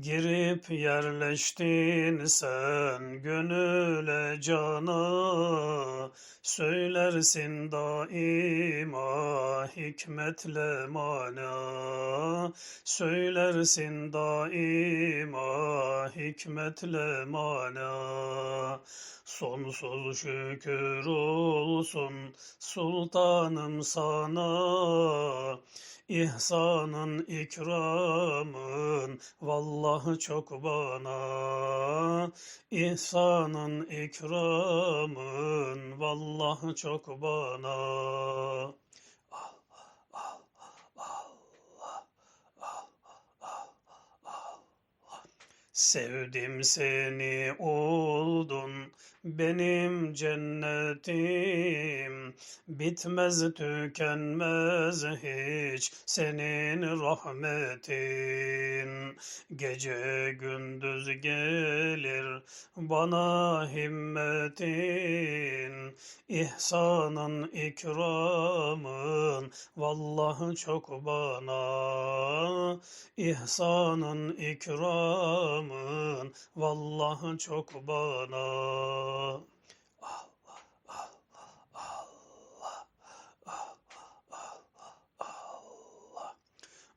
Girip yerleştin sen gönüle cana Söylersin daima hikmetle mana. Söylersin daima hikmetle mana Sonsuz şükür olsun sultanım sana. İhsanın ikramın vallahi çok bana. İhsanın ikramın vallahi çok bana Sevdim seni oldun benim cennetim. Bitmez tükenmez hiç senin rahmetin. Gece gündüz gelir bana himmetin. İhsanın ikramın vallahi çok bana. İhsanın ikramın vallahi çok bana.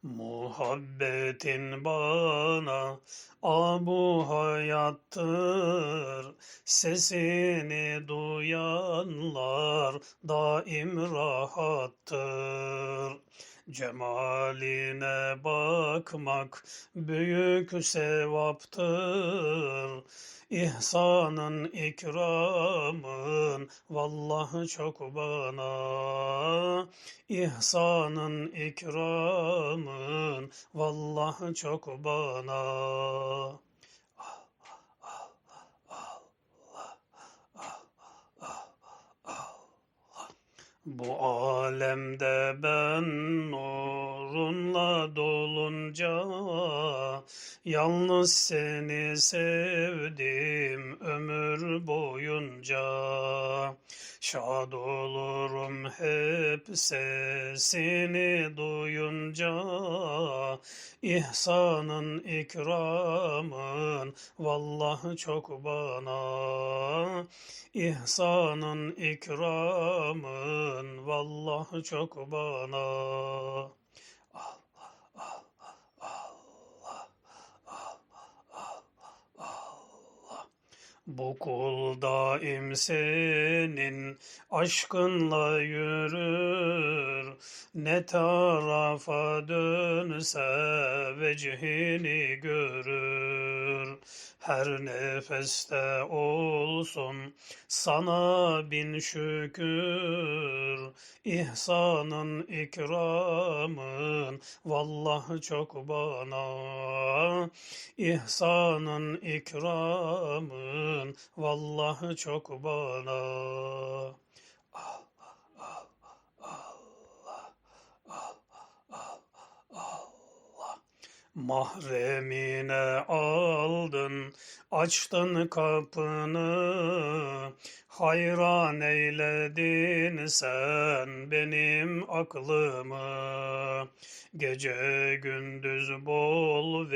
Muhabbetin bana abu hayattır. Sesini duyanlar daim rahattır Cemaline bakmak büyük sevaptır. İhsanın ikramın vallahi çok bana. İhsanın ikramın vallahi çok bana Bu alemde ben nurunla dolunca Yalnız seni sevdim ömür boyunca. Şad olurum hep sesini duyunca. İhsanın ikramın vallahi çok bana. İhsanın ikramın vallahi çok bana Bu kul daim senin aşkınla yürür. Ne tarafa dönse vecihini görür Her nefeste olsun. Sana bin şükür İhsanın ikramın. Vallahi çok bana. İhsanın ikramın. Vallahi çok bana Mahremine aldın, açtın kapını, hayran eyledin sen benim aklımı. Gece gündüz bol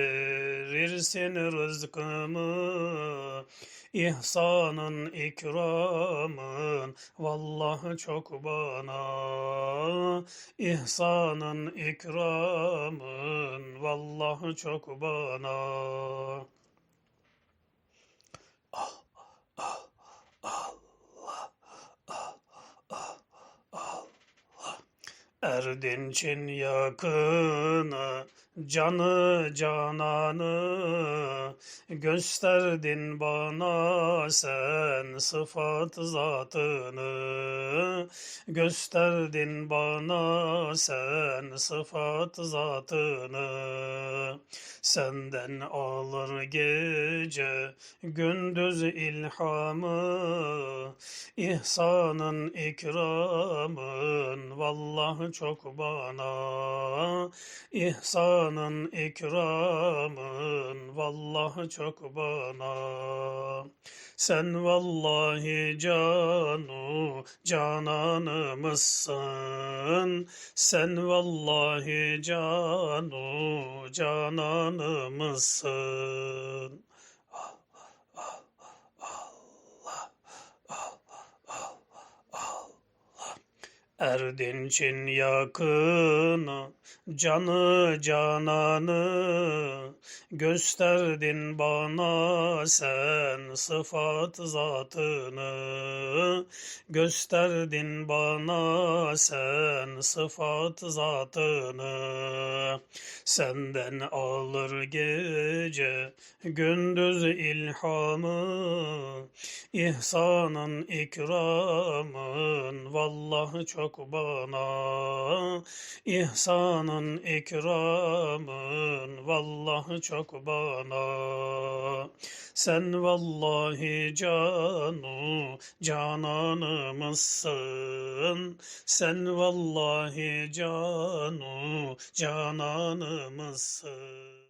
verirsin rızkımı, İhsanın ikramın vallahi çok bana İhsanın ikramın. Vallahi çok bana Erdinç'in yakını, canı cananı, gösterdin bana sen sıfat zatını. Gösterdin bana sen sıfat zatını. Senden alır gece gündüz ilhamı, İhsanın ikramın. Vallahi çok bana İhsanın ikramın. Vallahi çok bana. Sen vallahi canu cananımızsın. Sen vallahi canu cananımızsın Erdinç'in yakını, canı cananı, gösterdin bana sen sıfat zatını, gösterdin bana sen sıfat zatını, senden alır gece gündüz ilhamı, ihsanın ikramın vallahi çok bana ihsanın ikramın. Vallahi çok bana sen vallahi canu cananımızsın. Sen vallahi canu cananımızsın